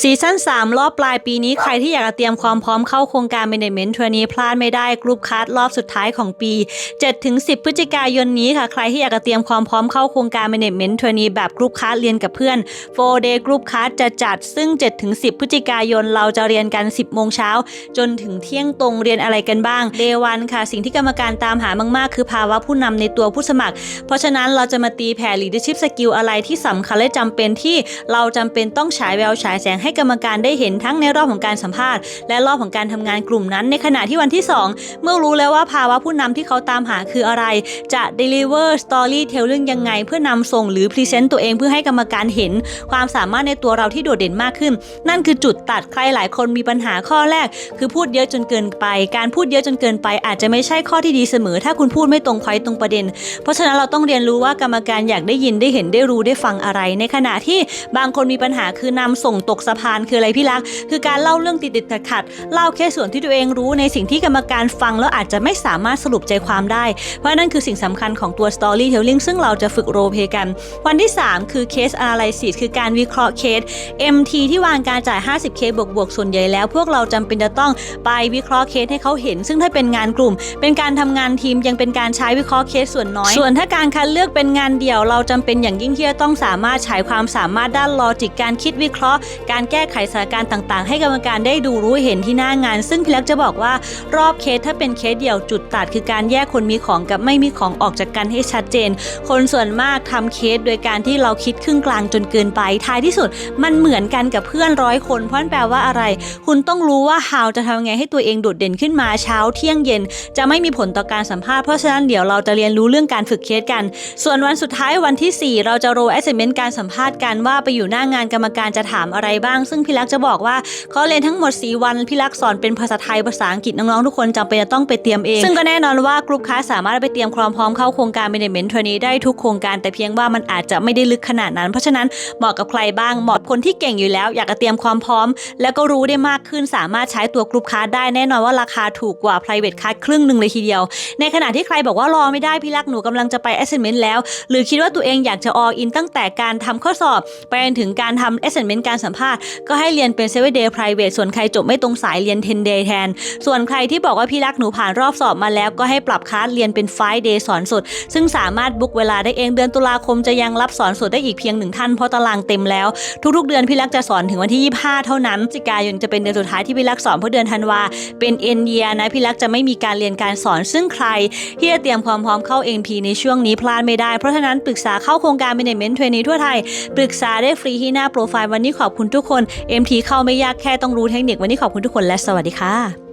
ซีซั่น3 รอบปลายปีนี้ใครที่อยากจะเตรียมความพร้อมเข้าโครงการ Management t r a i n e e พลาดไม่ได้กรุ๊ปคัสรอบสุดท้ายของปี 7-10 พฤศจิกายนนี้ค่ะ ใครที่อยากจะเตรียมความพร้อมเข้าโครงการ Management t r a i n e e แบบกรุ๊ปคัสเรียนกับเพื่อน 4 day กรุ๊ปคัสจะจัดซึ่ง 7-10 พฤศจิกายนเราจะเรียนกัน 10 โมงเช้า จนถึงเที่ยงตรงเรียนอะไรกันบ้าง Day 1ค่ะ สิ่งที่กรรมการตามหามากๆ คือภาวะผู้นำในตัวผู้สมัคร เพราะฉะนั้นเราจะมาตีแผ่ leadership skill อะไรที่สำคัญและจำเป็นที่เราจำเป็นต้องฉายแววฉายแสงให้กรรมการได้เห็นทั้งในรอบของการสัมภาษณ์และรอบของการทำงานกลุ่มนั้น ในขณะที่วันที่ 2 เมื่อรู้แล้วว่าภาวะผู้นำที่เขาตามหาคืออะไร จะ deliver storytelling ยังไง เพื่อนำส่งหรือ present ตัวเองเพื่อให้กรรมการเห็น ความสามารถในตัวเราที่โดดเด่นมากขึ้น นั่นคือจุดตัดใครหลายคนมีปัญหาข้อแรก คือพูดเยอะจนเกินไป การพูดเยอะจนเกินไป อาจจะไม่ใช่ข้อที่ดีเสมอ ถ้าคุณพูดไม่ตรงไฟตรงประเด็น เพราะฉะนั้นเราต้องเรียนรู้ว่ากรรมการอยากได้ยินได้เห็นได้รู้ได้ฟังอะไร ในขณะที่บางคนมีปัญหาคือนำส่งตกสะพานคืออะไรพี่รัก คือการเล่าเรื่องติดติดขัดขัดเล่าแค่ส่วนที่ตัวเองรู้ในสิ่งที่กรรมการฟังแล้วอาจจะไม่สามารถสรุปใจความได้ เพราะนั่นคือสิ่งสำคัญของตัว storytelling ซึ่งเราจะฝึกโรเพกัน วันที่ 3 คือ case analysis คือการวิเคราะห์เคส MT ที่วางการจ่าย 50เคสบวกบวกส่วนใหญ่แล้วพวกเราจำเป็นจะต้องไปวิเคราะห์เคสให้เขาเห็น ซึ่งถ้าเป็นงานกลุ่ม เป็นการทำงานทีมยังเป็นการใช้วิเคราะห์เคสส่วนน้อย ส่วนถ้าการคัดเลือกเป็นงานเดี่ยวเราจำเป็นอย่างยิ่งที่จะต้องสามารถฉายความสามารถด้านลอจิกการคิดวิเคราะห์การแก้ไขสถานการณ์ต่างๆ ให้กรรมการได้ดูรู้เห็นที่หน้างาน ซึ่งพี่เล็กจะบอกว่ารอบเคสถ้าเป็นเคสเดี่ยวจุดตัด คือการแยกคนมีของกับไม่มีของออกจากกันให้ชัดเจน คนส่วนมากทำเคสโดยการที่เราคิดครึ่งกลางจนเกินไปท้ายที่สุด มันเหมือนกันกับเพื่อนร้อยคนเพราะนั่นแปลว่าอะไร คุณต้องรู้ว่า how จะทำไงให้ตัวเองโดดเด่นขึ้นมาเช้าเที่ยงเย็น จะไม่มีผลต่อการสัมภาษณ์เพราะฉะนั้นเดี๋ยวเราจะเรียนรู้เรื่องการฝึกเคสกัน ส่วนวันสุดท้ายวันที่ 4 เราจะโร assessment การสัมภาษณ์กันว่าไปอยู่หน้างานกรรมการจะถามอะไรบ้าง ซึ่งพี่ลักษ์จะบอกว่าเขาเรียนทั้งหมด 4 วันพี่ลักษ์สอนเป็นภาษาไทยภาษาอังกฤษน้องๆทุกคนจำเป็นจะต้องไปเตรียมเอง ซึ่งก็แน่นอนว่ากลุ่มค้าสามารถไปเตรียมความพร้อมเข้าโครงการ management trainee ได้ทุกโครงการแต่เพียงว่ามันอาจจะไม่ได้ลึกขนาดนั้น เพราะฉะนั้นเหมาะกับใครบ้างเหมาะคนที่เก่งอยู่แล้ว อยากจะเตรียมความพร้อม แล้วก็รู้ได้มากขึ้นสามารถใช้ตัวกลุ่มค้าได้แน่นอนว่าราคาถูกกว่า private card ครึ่งหนึ่งเลยทีเดียว ในขณะที่ใครบอกว่ารอไม่ได้พี่ลักษ์หนูกำลังจะไป assessment แล้ว หรือคิดว่าตัวเองอยากจะ all in ตั้งแต่การทำข้อสอบ ไปจนถึงการทำ assessment การสัมภาษณ์ก็ให้เรียนเป็น7 day private ส่วนใครจบไม่ตรงสายเรียน 10 day แทน ส่วนใครที่บอกว่าพี่รักหนูผ่านรอบสอบมาแล้วก็ให้ปรับคลาสเรียนเป็น5 day สอนสด ซึ่งสามารถบุ๊กเวลาได้เองเดือนตุลาคมจะยังรับสอนสดได้อีกเพียงหนึ่งท่านเพราะตารางเต็มแล้ว ทุกๆ เดือนพี่รักจะสอนถึงวันที่ 25 เท่านั้นจิกายนจะเป็นเดือนสุดท้ายที่พี่รักสอนเพราะเดือนธันวาเป็นเอ็นเดียนะพี่รักจะไม่มีการเรียนการสอนซึ่งใครที่จะเตรียมความพร้อมเข้า NP ในช่วงนี้พลาดไม่ได้เพราะฉะนั้นปรึกษาเข้าโครงการ Management Trainee ทั่วไทยปรึกษาได้ฟรีที่หน้าโปรไฟล์วันนี้ขอบคุณทุกคน MT เข้าไม่ยากแค่ต้องรู้เทคนิควันนี้ขอบคุณทุกคนและสวัสดีค่ะ